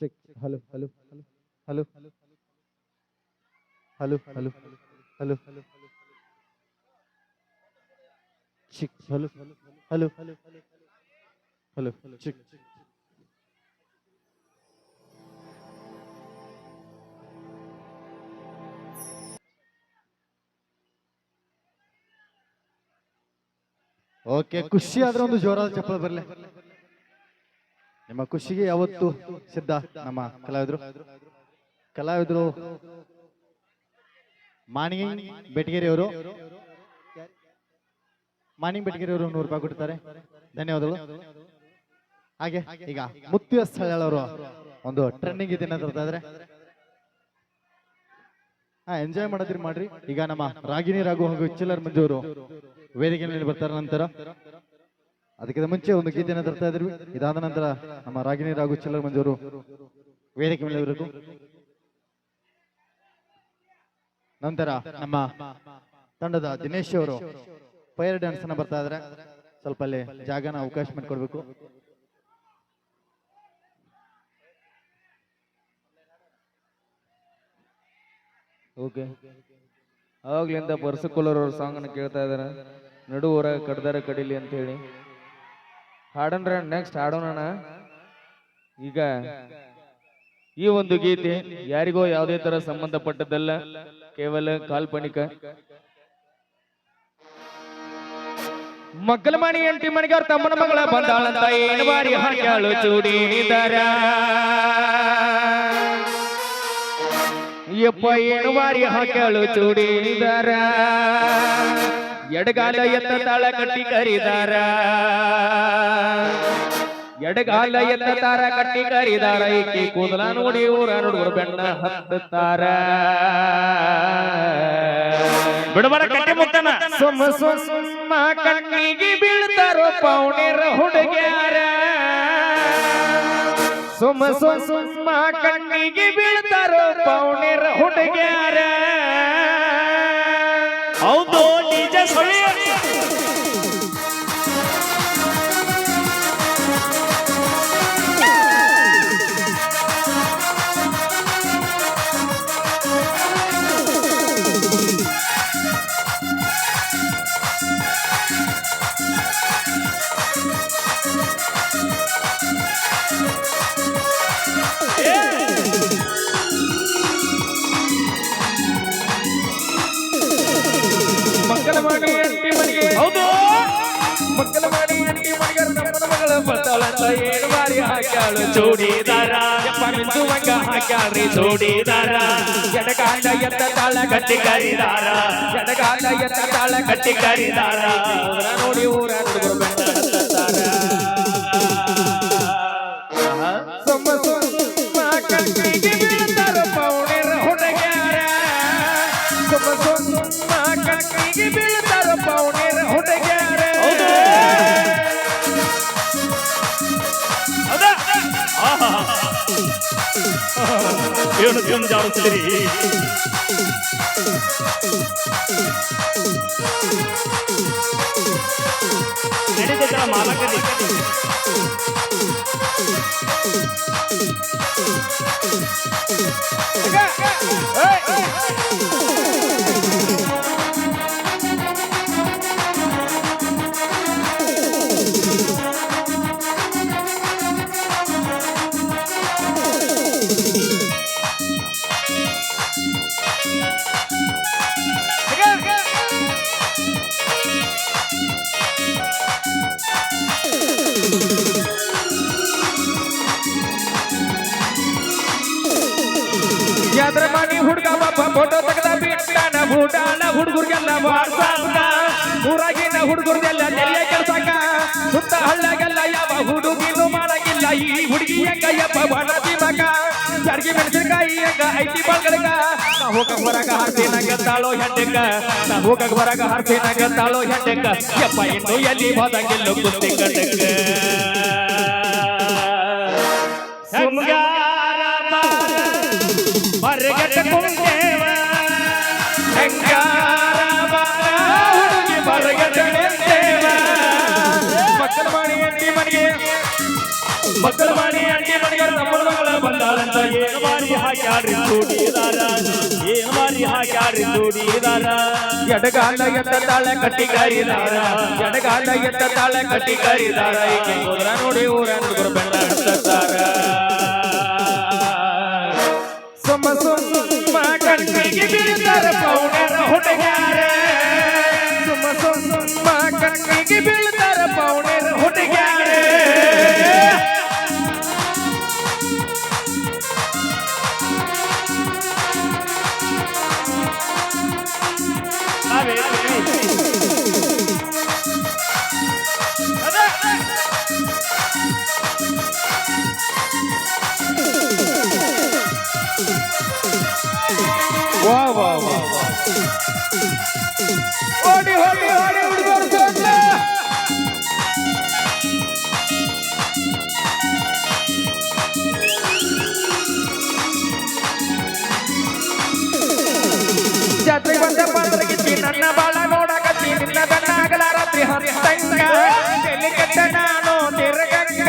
Check hello hello hello hello hello hello hello hello check hello hello hello hello check okay ಖುಷಿ ಆದ್ರೆ ಒಂದು ಜೋರಾದ ಚಪ್ಪಳ ಬರಲಿ ನಿಮ್ಮ ಖುಷಿಗೆ ಯಾವತ್ತು ಸಿದ್ಧ ನಮ್ಮ ಕಲಾವಿದರು. ಕಲಾವಿದರು ಮಾಣಿಗೆ ಬೆಟಗೇರಿ ಅವರು ಮಾಣಿಂಗ್ ನೂರು ರೂಪಾಯಿ ಕೊಡ್ತಾರೆ ಧನ್ಯವಾದಗಳು. ಹಾಗೆ ಈಗ ಮುತ್ತಿಯ ಸ್ಥಳವರು ಒಂದು ಟ್ರೆಂಡಿಂಗ್ ಇದೆ ಇದ್ರೆ ಹಾ ಎಂಜಾಯ್ ಮಾಡೋದ್ರಿ ಮಾಡ್ರಿ. ಈಗ ನಮ್ಮ ರಾಗಿಣಿ ರಾಘು ಹಾಗೂ ಚಿಲ್ಲರ್ ಮಂಜು ಅವರು ವೇದಿಕೆ ಬರ್ತಾರ ನಂತರ. ಅದಕ್ಕಿಂತ ಮುಂಚೆ ಒಂದು ಗೀತೆಯನ್ನು ತರ್ತಾ ಇದ್ರಿ. ಇದಾದ ನಂತರ ನಮ್ಮ ರಾಗಿಣಿ ರಾಘು ಚಿಲ್ಲರ್ ಮಂಜೂರು ವೇದಿಕೆ ಮೇಲೆ ಇರಬೇಕು. ನಂತರ ನಮ್ಮ ತಂಡದ ದಿನೇಶ್ ಅವರು ಫೈರ್ ಡ್ಯಾನ್ಸ್ ಅನ್ನ ಬರ್ತಾ ಇದ್ರೆ. ಸ್ವಲ್ಪ ಅಲ್ಲಿ ಜಾಗನ ಅವಕಾಶ ಮಾಡಿಕೊಡ್ಬೇಕು. ಓಕೆ. ಆವಾಗ್ಲಿಂದ ಬರ್ಸಕುಲರ್ ಸಾಂಗ್ ಅನ್ನ ಕೇಳ್ತಾ ಇದಾರೆ. ನಡು ಕಡ್ದಾರ ಕಡಿಲಿ ಅಂತ ಹೇಳಿ. ಹಾಡನ್ರ ನೆಕ್ಸ್ಟ್ ಹಾಡೋಣ ಈಗ ಈ ಒಂದು ಗೀತೆ ಯಾರಿಗೋ ಯಾವುದೇ ತರ ಸಂಬಂಧಪಟ್ಟದ್ದಲ್ಲ, ಕೇವಲ ಕಾಲ್ಪನಿಕ. ಮಕ್ಕಳ ಮಣಿ ಎಂಟಿ ಮಣಿಗೆ ಅವ್ರ ತಮ್ಮನ ಮಗಳ ಬಂದಾಳಂತ ಏನು ಬಾರಿ ಹಾಕ್ಯಾಳು ಚೂಡಿದಾರ ಯಪ್ಪ, ಏನು ಬಾರಿ ಹಾಕ್ಯಾಳು ಚೂಡಿದಾರ ಎಡಗಾಲ ಎತ್ತ ತಾಳ ಕಟ್ಟಿ ಕರಿದಾರ. ಎಡಗಾಲ ಎತ್ತ ತಾರ ಕಟ್ಟಿ ಕರಿದಾರ. ಈಕೆ ಕೂದಲ ನೋಡಿ ಊರ ನೋಡುವರು ಬೆಣ್ಣ ಹತ್ತುತ್ತಾರ. ಬಿಡಬಾರ ಕಟ್ಟಿ ಮುಕ್ತನ ಸುಮ್ಮ ಸುಮ್ಮ ಕಣ್ಣಿಗೆ ಬೀಳ್ತಾರೋ ಪೌಣಿರ ಹುಡುಗ್ಯಾರ. ಸುಮ್ಮ ಸುಮ್ಮ ಕಣ್ಣಿಗೆ ಬೀಳ್ತಾರೋ ಪೌಣಿರ ಹುಡುಗ್ಯಾರ. આવ તો ડીજે સળી ಮಗಳ ಏಳು ಬಾರಿ ಹಾಕ್ಯಾಳು. ಚೂಡಿದಾರ ಮಿಂಚುವಂಗ ಹಾಕ್ಯಾಳ್ರಿ. ಚೂಡಿದಾರ ಎಡಗಾಲ ಎತ್ತ ತಾಳ ಕಟ್ಟಿ ಕರಿದಾರ. ಎಡಗಾಲ ಎತ್ತ ತಾಳ ಕಟ್ಟಿ ಕರಿದಾರ. ನೋಡಿ ಊರ எழுநூத்தி அஞ்சாறு சிலரி நடித்த மாலக்கதி Hey! ಅದ್ರ ಮನಿ ಹುಡುಗ ಬಾಪ ಫೋಟೋ ತೆಗೆದ ಬಿಟ್ಟಾನ ಭೂಟಾನ ಹುಡುಗರಿಗೆಲ್ಲ ವಾಟ್ಸಾಪ್ನ ಊರಾಗಿನ ಹುಡುಗರಿಗೆಲ್ಲ ನೆಲೆಯ ಕೆಲಸಕ ಸುತ್ತ ಹಳ್ಳಗೆಲ್ಲ ಯಾವ ಹುಡುಗಿನೂ ಮಾಡಂಗಿಲ್ಲ. ಈ ಹುಡುಗಿ ಹೆಂಗಯ್ಯಪ್ಪ ಬಡದಿ ಮಗ ಜರ್ಗಿ ಮೆಣಸಿನಕಾಯಿ ಹೆಂಗ ಐತಿ ಬಳಗಡಗ ಹೋಗಕ್ ಬರಕ ಹರ್ಸಿನ ಗೆದ್ದಾಳೋ ಹೆಂಡೆಂಗ ಹೋಗಕ್ ಬರಕ ಹರ್ಸಿನ ಗೆದ್ದಾಳೋ ಹೆಂಡೆಂಗ ಯಪ್ಪ ಇನ್ನು ಎಲ್ಲಿ ಹೋದಂಗಿಲ್ಲ ಗುತ್ತಿಂಗ ಮಕ್ಕಳು ಮಾಡಿ ಅಡ್ಡಿ ಮನೆಗೆ ಸಂಬಳಗಳ ಬಂದಾಳಂತ ಏನು ಮಾಡಿ ಹಾಕಿ ಆಡ್ರಿ ಜೋಡಿದಾರ ಏನು ಎಡಗಾಲ ಎತ್ತ ತಾಳ ಕಟ್ಟಿ ಕಾರಿದಾರ ಎಡಗಾಲ ಎತ್ತ ತಾಳ ಕಟ್ಟಿ ಕಾರಿದಾರ ನೋಡಿ ಊರ ಬೆಂಡ ಹತ್ತಾರ ಸುಮ್ಮ ಕಣ್ಣಿಗೆ ಬೀಳ್ತಾರ ಪೌಣರ ಹುಡುಗ್ಯಾರ. ಸುಮ್ಮ ಸುಮ್ಮ ಕಣ್ಣಿಗೆ ಪೌಣರ ಬಂದ ಪಾತ್ರಗಿತ್ತಿ ನನ್ನ ಬಾಳ ನೋಡಕತ್ತಿ ನಿನ್ನ ದಣ್ಣಾಗಲ ರಾತ್ರಿ ಹತ್ತಂಗ. ಎಲ್ಲಿ ಕೆಟ್ಟ ನಾನು? ತಿರಗಂಗ.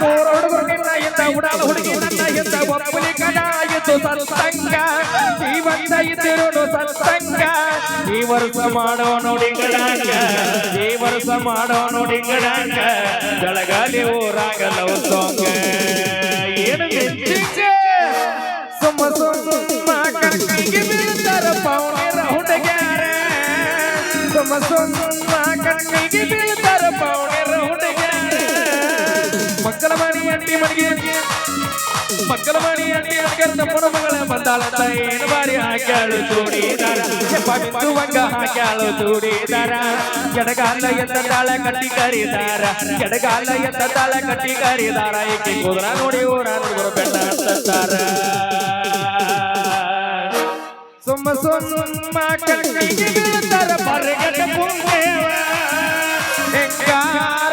ಮೂರು ಹುಡುಗರು ನಿನ್ನ ಹಿಂದ, ಉಡಾಲ ಹುಡುಗಿ ನನ್ನ ಹಿಂದ ಒಪ್ಪಲಿ ಕಡಾಯಿತು ಸತ್ಸಂಗ ಜೀವಂತ ಇದ್ದಿರೋನು ಸತ್ಸಂಗ ಈ ವರ್ಷ ಮಾಡೋ ನೋಡಿ ಗಡಾಂಗ. ಈ ವರ್ಷ ಮಾಡೋ ನೋಡಿ ಗಡಾಂಗ. ಬೆಳಗಾಲಿ ಊರಾಗ ಲವ್ ಏನು ಸುಮ್ಮ ಸುಮ್ಮ ಕಣ್ಣಿಗೆ ಬೀಳ್ತಾರ ಸುಮ್ಮ ಕಣ್ಣಿಗೆ ಬೀಳ್ತಾರ ಪೌಣಿರ ಹುಡುಗ. ಮಕ್ಕಳ ಮಣಿ ಅಂಟಿ ಮಣಿಗೆ ಮಕ್ಕಳ ಮಣಿ ಅಡ್ಡಿ ಅಡ್ಗರ್ ತಮ್ಮನ ಮಗಳ ಬಂದಾಳ ಏನು ಬಾರಿ ಹಾಕ್ಯಾಳು ಚೂಡಿದಾರ. ಬಿತ್ತುವಂಗ ಹಾಕ್ಯಾಳು ಚೂಡಿದಾರ. ಎಡಗಾಲ ಎತ್ತ ತಾಳ ಕಟ್ಟಿ ಕರಿದಾರ ಎಡಗಾಲ ಎತ್ತ ತಾಳ ಕಟ್ಟಿ ಕರಿದಾರ ಈಕೆ ಕುದುರ ನೋಡಿ ಊರ ಬೆಟ್ಟ ಹತ್ತಾರ ಸುಮ್ಮ ಸುಮ್ಮ ಕಣ್ಣಿಗೆ ಬೀಳ್ತಾರ ಬರಗಡ ಪುಂಗೇವ ಹೆಂಗಾರ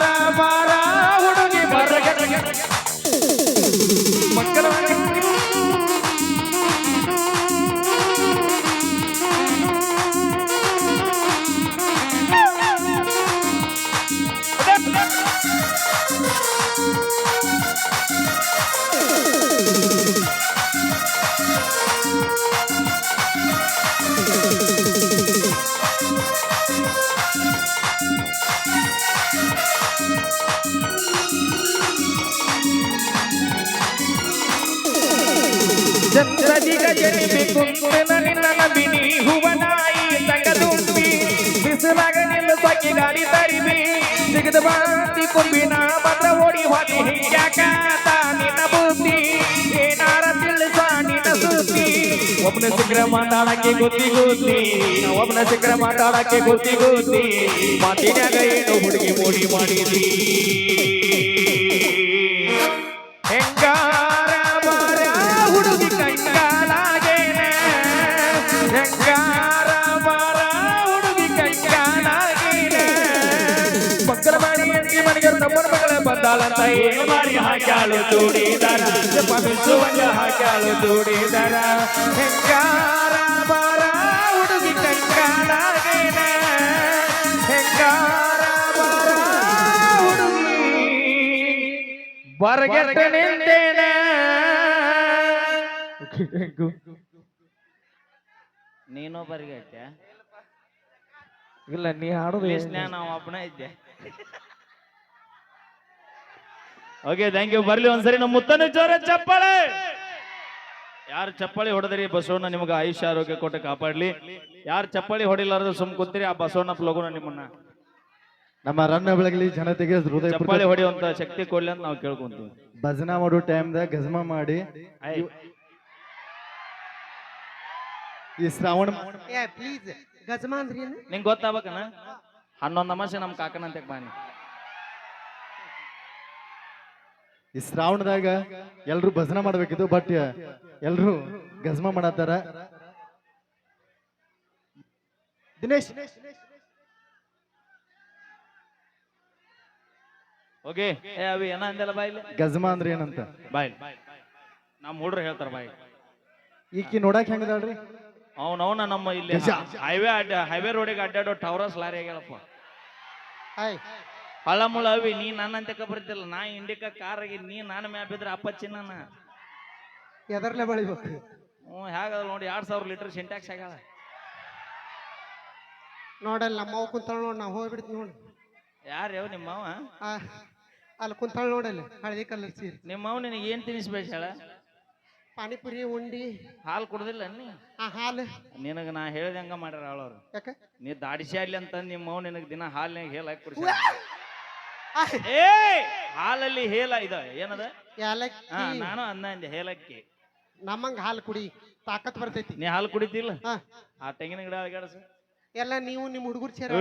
ಚಂದ್ರದಿಗ ಜನಿಬೇಕು ನಿನ್ನ ನಂಬಿನಿ ಹೂವನಾಯಿ ತಂಗ ತುಂಬಿ ಬಿಸಿಲಾಗ ನಿಲ್ಲ ಸಾಕಿ ಗಾಡಿ ತರಿಬಿ ಸಿಗದ ಬಾಂತಿ ಕೊಂಬಿನ ಬಂದ್ರ ಓಡಿ ಹೋಗಿ ಹಿಂಗ್ಯಾಕ ನಿನ್ನ ಬುದ್ಧಿ ಏನಾರ ತಿಳಿಸ ನಿನ್ನ ಸುದ್ದಿ ಒಬ್ಬನ ಸಿಗ್ರ ಮಾತಾಡಕ್ಕೆ ಗೊತ್ತಿ ಗೊತ್ತಿ ಒಬ್ಬನ ಸಿಗ್ರ ಮಾತಾಡಕ್ಕೆ ಗೊತ್ತಿ ಗೊತ್ತಿ ಮಾತಿನ್ಯಾಗ ಏನು ಹುಡುಗಿ ಮೋಡಿ ಮಾಡಿದಿ ಬಂದಾಳಂತ ಏನು ಮಾಡಿ ಹಾಕ್ಯಾಳು ಚೂಡಿದಾರ. ಬಿಸುವಂಗ ಹಾಕ್ಯಾಳು ಚೂಡಿದಾರ. ಹೆಂಗಾರ ಬಾರ ಹುಡುಗಿ ಹೆಂಗಾರ ಬಾರ ಹುಡುಗಿ ಬರಗೆಟ್ಟ ನಿಂತೇನೆ. ನೀನು ಬರಿಗಟ್ಟೆ? ಇಲ್ಲ ನೀ ಹಾಡೋದು ನಾವು ಒಬ್ಬನೇ ಇದ್ದೆ. ಓಕೆ ಥ್ಯಾಂಕ್ ಯು ಬರ್ಲಿ ಒಂದ್ಸರಿ ನಮ್ಮ ಮುತ್ತನ ಜೋರ ಚಪ್ಪಾಳೆ. ಯಾರು ಚಪ್ಪಾಳಿ ಹೊಡೆದ್ರಿ? ಬಸವಣ್ಣ ನಿಮ್ಗೆ ಆಯುಷ್ಯ ಆರೋಗ್ಯ ಕೊಟ್ಟು ಕಾಪಾಡ್ಲಿ. ಯಾರು ಚಪ್ಪಾಳಿ ಹೊಡಿಲಾರ್ದು ಸುಮ್ ಕೂತಿರಿ ಆ ಬಸವಣ್ಣ ಲಗುನ ನಿಮ್ಮನ್ನ. ನಮ್ಮ ರನ್ನ ಬೆಳಗಲಿ ಜನತೆಗೆ ಹೃದಯ ಚಪ್ಪಾಳಿ ಹೊಡೆಯುವಂತ ಶಕ್ತಿ ಕೊಡ್ಲಿ ಅಂತ ನಾವು ಕೇಳ್ಕೊಂತೀವಿ. ಭಜನಾ ಮಾಡು ಟೈಮ್ದಾಗ ಗಜಮ ಮಾಡಿ. ಈ ಶ್ರಾವಣ ಪ್ಲೀಸ್ ಗಜಮ ಅಂದ್ರಿ ನಿಂಗೆ ಗೊತ್ತಾಗಬೇಕನ? ಹನ್ನೊಂದು ಅಮಾಸೆ ನಮ್ಮ ಅಂತ ಬಾನಿ ಈ ಶ್ರಾವಣದಾಗ ಎಲ್ರು ಭಜನ ಮಾಡ್ಬೇಕಿತ್ತು ಬಟ್ ಎಲ್ರು ಗಜ್ಮ ಮಾಡತ್ತಾರ. ದಿನೇಶ್. ಓಕೆ ಏ ಅವಿ ಏನ ಅಂದಲ್ಲ ಬಾಯ್ ಗಜಮ ಅಂದ್ರೆ ಏನಂತ? ಬಾಯ್ ನಮ್ಮ ಹುಡ್ರು ಹೇಳ್ತಾರ ಬಾಯ್. ಈಕಿ ನೋಡಕ್ ಹೆಂಗದಾಳ್ರಿ ಅವನವನ ನಮ್ಮ ಇಲ್ಲಿ. ಹೈವೇ ಅಡ್ಡ ಹೈವೇ ರೋಡಿಗೆ ಅಡ್ಡಾಡೋ ಟವರಸ್ ಲಾರಿ ಆಗ್ಯಾಳಪ್ಪ. ಹಾಯ್. ಹಳಮುಳ ಅವಿ ನೀ ನನ್ನಂತೆ ಬರ್ತಿಲ್ಲ. ನಾ ಇಂಡಿಕ ಕಾರ್ ಆಗಿ ನೀ ನಾನು ಮ್ಯಾಪ್ ಇದ್ರೆ ಅಪ್ಪ ಚಿನ್ನ ಎದರ್ಲೆ ಬಳಿಬೇಕು ಹ್ಞೂ ಹೇಗದ ನೋಡಿ ಎರಡ್ ಸಾವಿರ ಲೀಟರ್ ಸಿಂಟ್ಯಾಕ್ಸ್ ಆಗ್ಯಾಳ ನೋಡಲ್ಲ ನಮ್ಮವ್ ಕುಂತಾಳ ನೋಡಿ ನಾವು ಹೋಗ್ಬಿಡ್ತೀವಿ ನೋಡಿ. ಯಾರು ಯಾವ ನಿಮ್ಮವ ಆ, ಅಲ್ಲಿ ಕುಂತಾಳ ನೋಡಲ್ಲ ಹಳದಿ ಕಲರ್ ಸೀರೆ. ನಿಮ್ಮವ್ ನಿನಗೆ ಏನು ತಿನ್ನಿಸ್ಬೇಕಾಳ ಪಾನಿಪುರಿ ಉಂಡಿ. ಹಾಲು ಕುಡ್ದಿಲ್ಲ ನೀ? ಆ ಹಾಲು. ನಿನಗೆ ನಾ ಹೇಳ್ದಂಗ ಮಾಡ್ಯಾರ ಅವಳವ್ರು ಯಾಕ? ನೀ ದಾಡಿಸಿ ಅಲ್ಲಿ ಅಂತ ನಿಮ್ಮವ್ ನಿನಗೆ ದಿನ ಹಾಲಿನಾಗ ಹೇಳಿ ಹಾಕಿ ಕುಡಿಸ ಏ ಹಾಲಲ್ಲಿ ಹೇಲ ಇದ ಏನದ? ಹಾ ಏಲಕ್ಕಿ ನಾನು ಅನ್ನ ಅಂದೆ ಹೇಲಕ್ಕಿ. ನಮ್ಮಂಗ ಹಾಲು ಕುಡಿ ತಾಕತ್ ಬರ್ತೈತಿ. ನೀ ಹಾಲು ಕುಡಿತಿಲ್ಲ? ಹಾ. ಆ ತೆಂಗಿನ ಗಿಡ ಅಳಗಾಡಸ. ಎಲ್ಲ ನೀವು ನಿಮ್ಮ ಹುಡುಗರು ಸೇರ.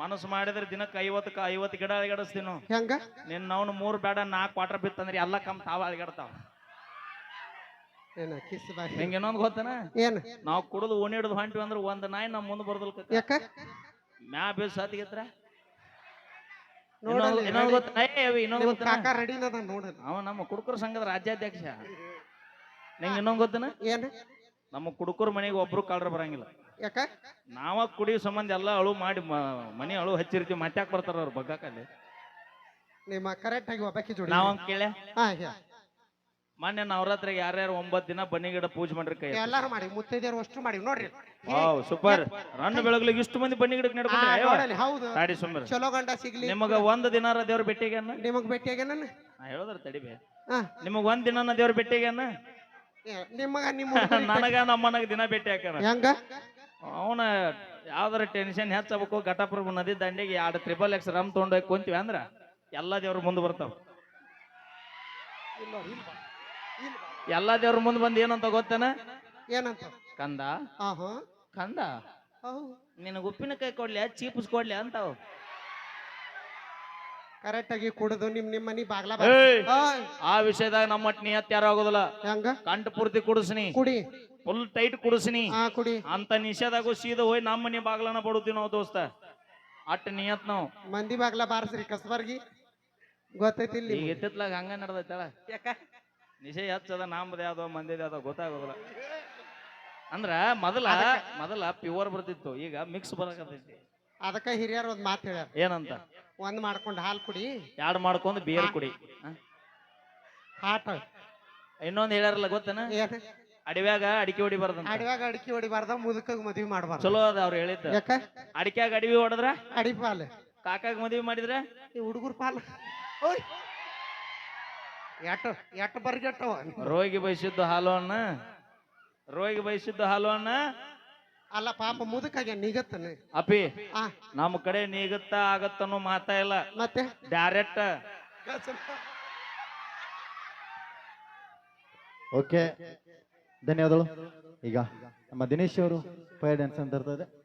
ಮನಸ್ಸು ಮಾಡಿದ್ರೆ ದಿನಕ್ಕೆ ಐವತ್ತಕ್ಕ ಐವತ್ತು ಗಿಡ ಅಳಗಾಡಿಸ್ತೀವಿ ನಾವು ಹೆಂಗ? ನಿನ್ನ ಅವ್ನು ಮೂರು ಬೇಡ ನಾಲ್ಕು ಕ್ವಾರ್ಟರ್ ಬಿತ್ತಂದ್ರೆ ಎಲ್ಲ ಕಮ್ ತಾವ ಅಳಗಾಡ್ತಾವ. ಏನ ಕಿಸ್ ಬಾಯ್. ನಿಂಗೆ ಇನ್ನೊಂದು ಗೊತ್ತನ? ಏನ್? ನಾವು ಕುಡಿದು ಓಣಿ ಹಿಡಿದು ಹೊಂಟಿವಿ ಅಂದ್ರೆ ಒಂದ್ ನಾಯಿ ನಮ್ಮ ಮುಂದೆ ಬರ್ದಲ್ ಯಾಕ? ಮ್ಯಾ ಬೇಸ್ ಸತ್ತಿಗೆತ್ರ ಇನ್ನೊಂದು ಗೊತ್ತ ಏ ಅವಿ ಇನ್ನೊಂದು ನಮ್ಮ ಕುಡುಕರ ಸಂಘದ ರಾಜ್ಯಾಧ್ಯಕ್ಷ. ನಿಂಗೆ ಇನ್ನೊಂದು ಗೊತ್ತನ? ಏನ್? ನಮ್ಮ ಕುಡುಕರ ಮನೆಗೆ ಒಬ್ರು ಕಳ್ರ ಬರಂಗಿಲ್ಲ. ಯಾಕ? ನಾವ ಕುಡಿಯೋ ಸಂಬಂಧ ಎಲ್ಲ ಅಳು ಮಾಡಿ ಮ- ಮನೆ ಅಳು ಹಚ್ಚಿರ್ತೀವಿ ಮತ್ತ್ಯಾಕ್ ಬರ್ತಾರ ಅವ್ರು ಬಗ್ಗಾಕಲ್ಲಿ ನಿಮ್ಮ ಕರೆಕ್ಟ್ ಆಗಿ ಒಬ್ಬಾಕಿ ಜೋಡಿ ನಾವ್ ಕೇಳ ಕೇಳೆ ಹಾ ಹಾ. ಮೊನ್ನೆ ನವರಾತ್ರಿಗೆ ಯಾರ್ಯಾರು ಒಂಬತ್ ದಿನ ಬನ್ನಿ ಗಿಡ ಪೂಜೆ ಮಾಡ್ರಿ ಕೈ ಎಲ್ಲಾರು ಮಾಡಿ ಮುತ್ತೈದೆಯರು ಅಷ್ಟು ಮಾಡಿ ನೋಡ್ರಿ. Wow super. ರನ್ ಬೆಳಗ್ಲಿಗೆ ಇಷ್ಟು ಮಂದಿ ಬನ್ನಿ ಗಿಡಕ್ಕೆ ನೋಡಲಿ ಹೌದು. ತಾಡಿ ಸುಮ್ಮನೆ ಚಲೋ ಗಂಡ ಸಿಗ್ಲಿ. ನಿಮಗ ಒಂದ್ ದಿನಾರ ದೇವ್ರ ಭೇಟಿಗೆ ಅನ್ನ? ನಿಮಗ್ ಭೇಟಿಯಾಗ ನನ್ನ ನಾ ಹೇಳೋದ್ರ ತಡಿಬೇ ಹಾ. ನಿಮಗ್ ಒಂದ್ ದಿನ ದೇವ್ರ ಭೇಟಿಗೆ ಅನ್ನ? ನಿಮಗ ನಿಮ್ಮ ಹುಡುಗರಿಗೆ ನನಗ ನಮ್ಮನಗ ದಿನ ಭೇಟಿ ಹಾಕಣ ಹೆಂಗ? ಅವನ ಯಾವ್ದಾರ ಟೆನ್ಷನ್ ಹೆಚ್ಚಬೇಕು ಘಟಪ್ರಭು ನದಿ ದಂಡೆಗೆ ಎರಡು ತ್ರಿಬಲ್ ಎಕ್ಸ್ ರಮ್ ತೊಗೊಂಡೋಗಿ ಕುಂತೀವಿ ಅಂದ್ರ ಎಲ್ಲಾ ದೇವ್ರ ಮುಂದೆ ಬರ್ತಾವ. ಎಲ್ಲಾ ದೇವ್ರ ಮುಂದೆ ಬಂದ್ ಏನಂತ ಗೊತ್ತೇನ? ಏನಂತ? ಕಂದ. ಹಾ ಹಾ. ಕಂದ ನಿನಗ ಉಪ್ಪಿನಕಾಯಿ ಕೊಡ್ಲಿ ಚೀಪ್ಸ್ ಕೊಡ್ಲಿ ಅಂತಾವ್. ಕರೆಕ್ಟ್ ಆಗಿ ಕುಡಿದು ನಿಮ್ ನಿಮ್ ಮನಿ ಬಾಗ್ಲ ಏಯ್! ಓಯ್, ಆ ವಿಷಯದಾಗ ನಮ್ಮ ನಿಯತ್ ಯಾರು ಆಗೋದಿಲ್ಲ. ಹೆಂಗ? ಕಂಠ ಪೂರ್ತಿ ಕುಡಿಸ್ನಿ. ಕುಡಿ. ಫುಲ್ ಟೈಟ್ ಕುಡಿಸ್ನಿ. ಹಾ ಕುಡಿ. ಅಂತ ನಿಷೇಧಾಗೂ ಸೀದಾ ಹೋಗಿ ನಮ್ಮ ಮನಿ ಬಾಗ್ಲನ ಬಡುತ್ತೀವಿ ನಾವು ದೋಸ್ತ. ಅಟ್ ನಿಯತ್ ನಾವು. ಮಂದಿ ಬಾಗ್ಲ ಬಾರಸ್ರಿ ಕಸ್ಬರ್ಗಿ. ಗೊತ್ತೈತಿ ಇಲ್ಲಿ. ಈಗ ಎತ್ತಿತ್ಲಾಗ ಹಂಗ ನಡ್ದೈತಳ ಯಾಕ? ನಿಷೇ ಹಚ್ಚದ ನಾಮದ ಯಾವ್ದೋ ಮಂದಿದ ಯಾವ್ದೋ ಗೊತ್ತಾಗೋದಿಲ್ಲ. ಅಂದ್ರ ಮೊದಲ ಮೊದಲ ಪ್ಯೂರ್ ಬರ್ತಿತ್ತು. ಈಗ ಮಿಕ್ಸ್ ಬರಕತ್ತೈತಿ. ಅದಕ್ಕ ಹಿರಿಯರು ಒಂದ್ ಮಾತು ಹೇಳ್ಯಾರ. ಏನಂತ? ಒಂದ್ ಮಾಡ್ಕೊಂಡು ಹಾಲು ಕುಡಿ. ಎರಡು ಮಾಡ್ಕೊಂಡು ಬಿಯರ್ ಕುಡಿ. ಹ? ಇನ್ನೊಂದು ಇನ್ನೊಂದ್ ಹೇಳ್ಯಾರಲ್ಲ ಗೊತ್ತೇನ? ಏನ್? ಅಡಿವ್ಯಾಗ ಅಡಿಕೆ ಹೊಡಿಬಾರ್ದಂತ ಅಡಿವಾಗ ಅಡಿಕೆ ಹೊಡಿಬಾರ್ದ ಮುದುಕಾಗ ಮದ್ವಿ ಮಾಡ್ಬಾರ್ದು. ಚಲೋ ಅದ ಅವ್ರು ಹೇಳಿದ್ದ. ಯಾಕ? ಅಡಿಕ್ಯಾಗ ಅಡಿವಿ ಹೊಡೆದ್ರ? ಅಡಿ ಪಾಲ್ ಕಾಕಾಗ ಮದ್ವಿ ಮಾಡಿದ್ರೆ? ಈ ಹುಡುಗರು ಪಾಲ್. ಓಯ್. ಬರ್ಗೆಟ್ಟವ? ರೋಗಿ ಬಯಸಿದ್ದು ಹಾಲು ಅಣ್ಣ ರೋಗಿ ಬಯಸಿದ್ದು ಹಾಲು ಅಣ್ಣ ಅಲ್ಲ ಪಾಪ ಮುದುಕಾಗ ನೀಗತ್ತನೆ. ಅಪಿ ಆ. ನಮ್ಮ ಕಡೆ ನೀಗತ್ತ ಆಗತ್ತನೋ ಮಾತಾ ಇಲ್ಲ. ಮತ್ತೆ? ಡೈರೆಕ್ಟ್ ಓಕೆ ಧನ್ಯವಾದಗಳು. ಈಗ ನಮ್ಮ ದಿನೇಶ್ ಅವರು ಫೈರ್ ಡ್ಯಾನ್ಸ್ ಅಂತ ಇರ್ತದೆ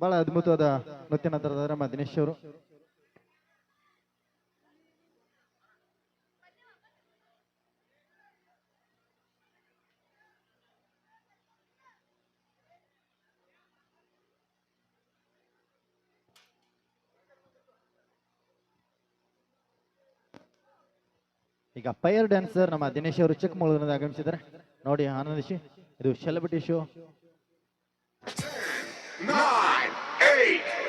ಬಹಳ ಅದ್ಭುತವಾದ ನೃತ್ಯ ತರದಾರೆ ನಮ್ಮ ದಿನೇಶ್ ಅವರು. ಈಗ ಫೈರ್ ಡ್ಯಾನ್ಸರ್ ನಮ್ಮ ದಿನೇಶ್ ಅವರು ಚಿಕ್ಕಮಗಳೂರಿನಿಂದ ಆಗಮಿಸಿದ್ದಾರೆ. ನೋಡಿ ಆನಂದಿಸಿ, ಇದು ಸೆಲೆಬ್ರಿಟಿ ಶೋ